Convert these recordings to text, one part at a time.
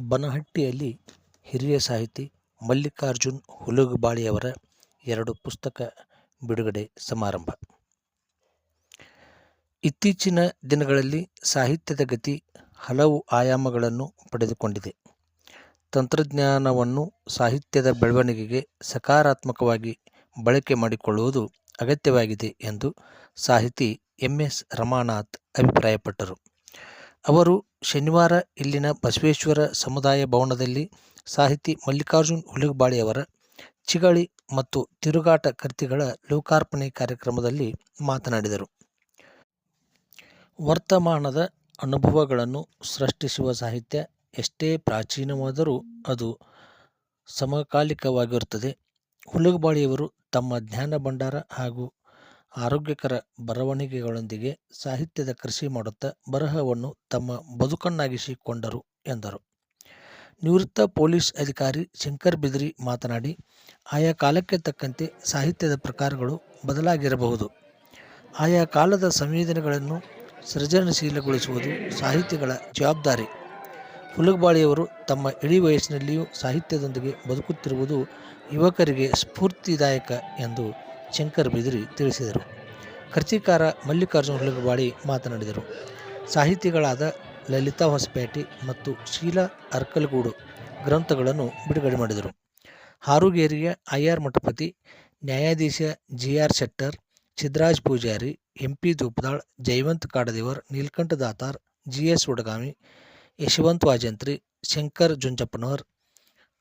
ಬನಹಟ್ಟಿಯಲ್ಲಿ ಹಿರಿಯ ಸಾಹಿತಿ ಮಲ್ಲಿಕಾರ್ಜುನ್ ಹುಲಗಬಾಳಿಯವರ ಎರಡು ಪುಸ್ತಕ ಬಿಡುಗಡೆ ಸಮಾರಂಭ. ಇತ್ತೀಚಿನ ದಿನಗಳಲ್ಲಿ ಸಾಹಿತ್ಯದ ಗತಿ ಹಲವು ಆಯಾಮಗಳನ್ನು ಪಡೆದುಕೊಂಡಿದೆ. ತಂತ್ರಜ್ಞಾನವನ್ನು ಸಾಹಿತ್ಯದ ಬೆಳವಣಿಗೆಗೆ ಸಕಾರಾತ್ಮಕವಾಗಿ ಬಳಕೆ ಮಾಡಿಕೊಳ್ಳುವುದು ಅಗತ್ಯವಾಗಿದೆ ಎಂದು ಸಾಹಿತಿ ಎಂ ಎಸ್ ರಮಾನಾಥ್ ಅಭಿಪ್ರಾಯಪಟ್ಟರು. ಅವರು ಶನಿವಾರ ಇಲ್ಲಿನ ಬಸವೇಶ್ವರ ಸಮುದಾಯ ಭವನದಲ್ಲಿ ಸಾಹಿತಿ ಮಲ್ಲಿಕಾರ್ಜುನ ಹುಲಿಗಬಾಳಿಯವರ ಚಿಗಳಿ ಮತ್ತು ತಿರುಗಾಟ ಕೃತಿಗಳ ಲೋಕಾರ್ಪಣೆ ಕಾರ್ಯಕ್ರಮದಲ್ಲಿ ಮಾತನಾಡಿದರು. ವರ್ತಮಾನದ ಅನುಭವಗಳನ್ನು ಸೃಷ್ಟಿಸುವ ಸಾಹಿತ್ಯ ಎಷ್ಟೇ ಪ್ರಾಚೀನವಾದರೂ ಅದು ಸಮಕಾಲಿಕವಾಗಿರುತ್ತದೆ. ಹುಲಗಬಾಳಿಯವರು ತಮ್ಮ ಜ್ಞಾನ ಭಂಡಾರ ಹಾಗೂ ಆರೋಗ್ಯಕರ ಬರವಣಿಗೆಗಳೊಂದಿಗೆ ಸಾಹಿತ್ಯದ ಕೃಷಿ ಮಾಡುತ್ತಾ ಬರಹವನ್ನು ತಮ್ಮ ಬದುಕನ್ನಾಗಿಸಿಕೊಂಡರು ಎಂದರು. ನಿವೃತ್ತ ಪೊಲೀಸ್ ಅಧಿಕಾರಿ ಶಂಕರ್ ಬಿದ್ರಿ ಮಾತನಾಡಿ, ಆಯಾ ಕಾಲಕ್ಕೆ ತಕ್ಕಂತೆ ಸಾಹಿತ್ಯದ ಪ್ರಕಾರಗಳು ಬದಲಾಗಿರಬಹುದು. ಆಯಾ ಕಾಲದ ಸಂವೇದನೆಗಳನ್ನು ಸೃಜನಶೀಲಗೊಳಿಸುವುದು ಸಾಹಿತಿಗಳ ಜವಾಬ್ದಾರಿ. ಹುಲಗಬಾಳಿಯವರು ತಮ್ಮ ಇಳಿ ವಯಸ್ಸಿನಲ್ಲಿಯೂ ಸಾಹಿತ್ಯದೊಂದಿಗೆ ಬದುಕುತ್ತಿರುವುದು ಯುವಕರಿಗೆ ಸ್ಫೂರ್ತಿದಾಯಕ ಎಂದು ಶಂಕರ ಬಿದರಿ ತಿಳಿಸಿದರು. ಕರ್ತಿಕಾರ ಮಲ್ಲಿಕಾರ್ಜುನ ಹುಲಗಬಾಳಿ ಮಾತನಾಡಿದರು. ಸಾಹಿತಿಗಳಾದ ಲಲಿತಾ ಹೊಸಪೇಟೆ ಮತ್ತು ಶೀಲಾ ಅರ್ಕಲ್ಗೂಡು ಗ್ರಂಥಗಳನ್ನು ಬಿಡುಗಡೆ ಮಾಡಿದರು. ಹಾರುಗೇರಿಯ ಆರ್ ಮಠಪತಿ ನ್ಯಾಯಾಧೀಶ G R Shettar, Chidraj Pujari, M P Dhupadal Jayavant Kadadevar, Neelakanta Datar G S Udagami Yashavant Vajantri, Shankar Junjappanavar,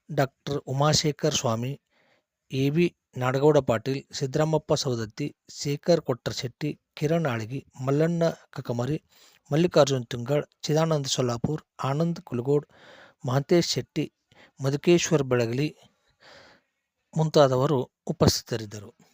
doctor Umashekhar Swami A B Nadagouda Patil, Siddaramappa Savadatti, Shekhar Kottarashetti, Kiran Alagi, Mallanna Kakamari, Mallikarjun Tungal, Chidananda Sollapur, Anand Kulagod, Mahantesh Shetti, Madhukeshwar Belagali ಮುಂತಾದವರು ಉಪಸ್ಥಿತರಿದ್ದರು.